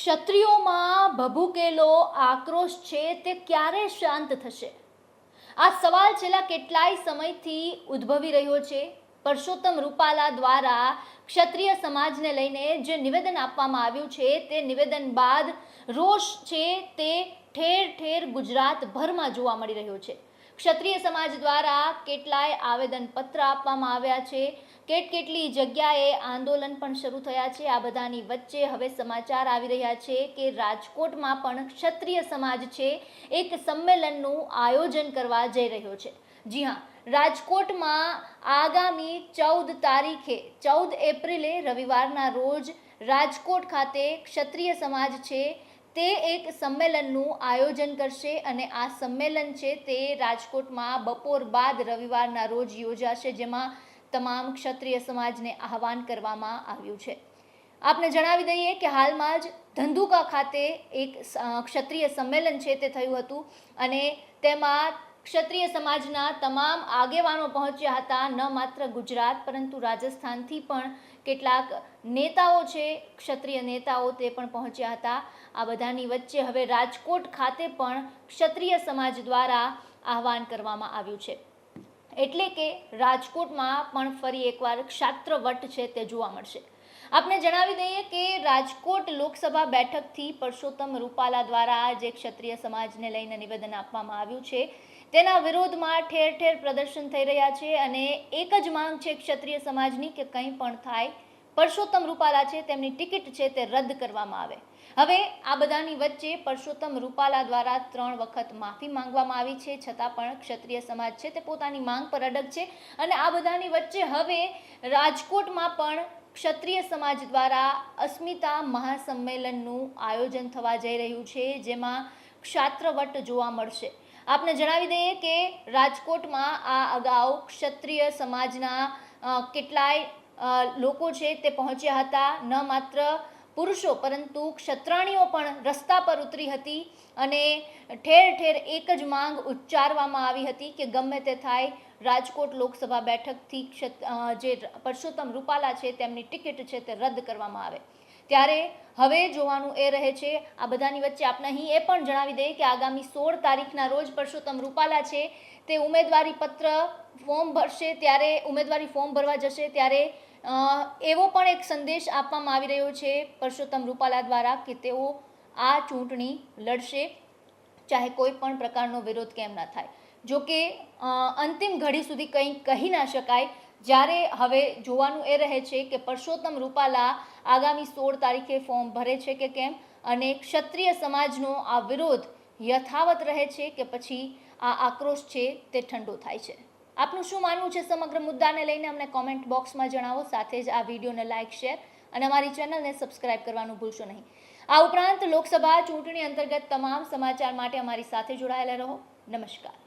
ક્ષત્રિયોમાં ભભૂકેલો આક્રોશ છે તે ક્યારે શાંત થશે? આ સવાલ છેલ્લા કેટલાય સમયથી ઉદ્ભવી રહ્યો છે. પરસોત્તમ રૂપાલા દ્વારા ક્ષત્રિય સમાજને લઈને જે નિવેદન આપવામાં આવ્યું છે તે નિવેદન બાદ રોષ છે તે ઠેર ઠેર ગુજરાતભરમાં જોવા મળી રહ્યો છે. ક્ષત્રિય સમાજ દ્વારા કેટલાય આવેદનપત્ર આપવામાં આવ્યા છે. કેટ કેટલી જગ્યાએ આંદોલન પણ શરૂ થયા છે. આ બધાની વચ્ચે હવે સમાચાર આવી રહ્યા છે કે રાજકોટમાં પણ ક્ષત્રિય સમાજ છે. એક સંમેલનનું આયોજન કરવા જઈ રહ્યો છે. જી હા, રાજકોટમાં આગામી ચૌદ તારીખે, ચૌદ એપ્રિલે રવિવારના રોજ રાજકોટ ખાતે ક્ષત્રિય સમાજ છે. તે એક સંમેલનનું આયોજન કરશે અને આ સંમેલન છે તે રાજકોટમાં બપોર બાદ રવિવારના રોજ યોજાશે, જેમાં તમામ ક્ષત્રિય સમાજને આહવાન કરવામાં આવ્યું છે. આપને જણાવી દઈએ કે હાલમાં જ ધંધુકા ખાતે એક ક્ષત્રિય સંમેલન છે તે થયું હતું અને તેમાં ક્ષત્રિય સમાજના તમામ આગેવાનો પહોંચ્યા હતા, ન માત્ર ગુજરાત, પરંતુ રાજસ્થાનથી પણ કેટલાક નેતાઓ છે, ક્ષત્રિય નેતાઓ તે પણ પહોંચ્યા હતા. આ બધાની વચ્ચે હવે રાજકોટ ખાતે પણ ક્ષત્રિય સમાજ દ્વારા આહવાન કરવામાં આવ્યું છે. એટલે કે રાજકોટમાં પણ ફરી એકવાર ક્ષાત્ર વટ છે તે જોવા મળશે. આપને જણાવી દઈએ કે રાજકોટ લોકસભા બેઠકથી પરસોત્તમ રૂપાલા દ્વારા જે ક્ષત્રિય સમાજને લઈને નિવેદન આપવામાં આવ્યું છે. તેના વિરોધમાં ઠેર ઠેર પ્રદર્શન થઈ રહ્યા છે અને એક જ માંગ છે ક્ષત્રિય સમાજની કે કંઈ પણ થાય પરસોત્તમ રૂપાલા છે, તેમની ટિકિટ છે તે રદ કરવામાં આવે. હવે આ બધાની વચ્ચે પરસોત્તમ રૂપાલા દ્વારા ત્રણ વખત માફી માંગવામાં આવી છે, છતાં પણ ક્ષત્રિય સમાજ છે તે પોતાની માંગ પર અડગ છે અને આ બધાની વચ્ચે હવે રાજકોટમાં પણ ક્ષત્રિય સમાજ દ્વારા અસ્મિતા મહાસંમેલનનું આયોજન થવા જઈ રહ્યું છે, જેમાં ક્ષાત્રવટ જોવા મળશે. આપને જણાવી દઈએ કે રાજકોટમાં આ અગાઉ ક્ષત્રિય સમાજના કેટલાય લોકો છે તે પહોંચ્યા હતા, ન માત્ર પુરુષો, પરંતુ ક્ષત્રાણીઓ પણ રસ્તા પર ઉતરી હતી અને ઠેર ઠેર એક જ માંગ ઉચ્ચારવામાં આવી હતી કે ગમે તે થાય, રાજકોટ લોકસભા બેઠકથી જે પરસોત્તમ રૂપાલા છે તેમની ટિકિટ છે તે રદ કરવામાં આવે. ત્યારે હવે જોવાનું એ રહે છે, આ બધાની વચ્ચે આપણે અહીં એ પણ જણાવી દઈએ કે આગામી સોળ તારીખના રોજ પરસોત્તમ રૂપાલા છે, તે ઉમેદવારી પત્ર ફોર્મ ભરશે, ત્યારે ઉમેદવારી ફોર્મ ભરવા જશે, ત્યારે એવો પણ એક સંદેશ આપવામાં આવી રહ્યો છે પરસોત્તમ રૂપાલા દ્વારા કે તેઓ આ ચૂંટણી લડશે, ચાહે કોઈ પણ પ્રકારનો વિરોધ કેમ ના થાય. જો કે અંતિમ ઘડી સુધી કંઈ કહી ના શકાય જ્યારે હવે જોવાનું એ રહે છે કે પરસોત્તમ રૂપાલા આગામી સોળ તારીખે ફોર્મ ભરે છે કે કેમ? અને ક્ષત્રિય સમાજનો આ વિરોધ યથાવત રહે છે કે પછી આ આક્રોશ છે તે ઠંડો થાય છે? આપનું શું માનવું છે સમગ્ર મુદ્દાને લઈને? અમને કોમેન્ટ બોક્સમાં જણાવો, સાથે જ આ વિડીયોને લાઇક શેર અને અમારી ચેનલને સબસ્ક્રાઇબ કરવાનું ભૂલશો નહીં. આ ઉપરાંત લોકસભા ચૂંટણી અંતર્ગત તમામ સમાચાર માટે અમારી સાથે જોડાયેલા રહો. નમસ્કાર.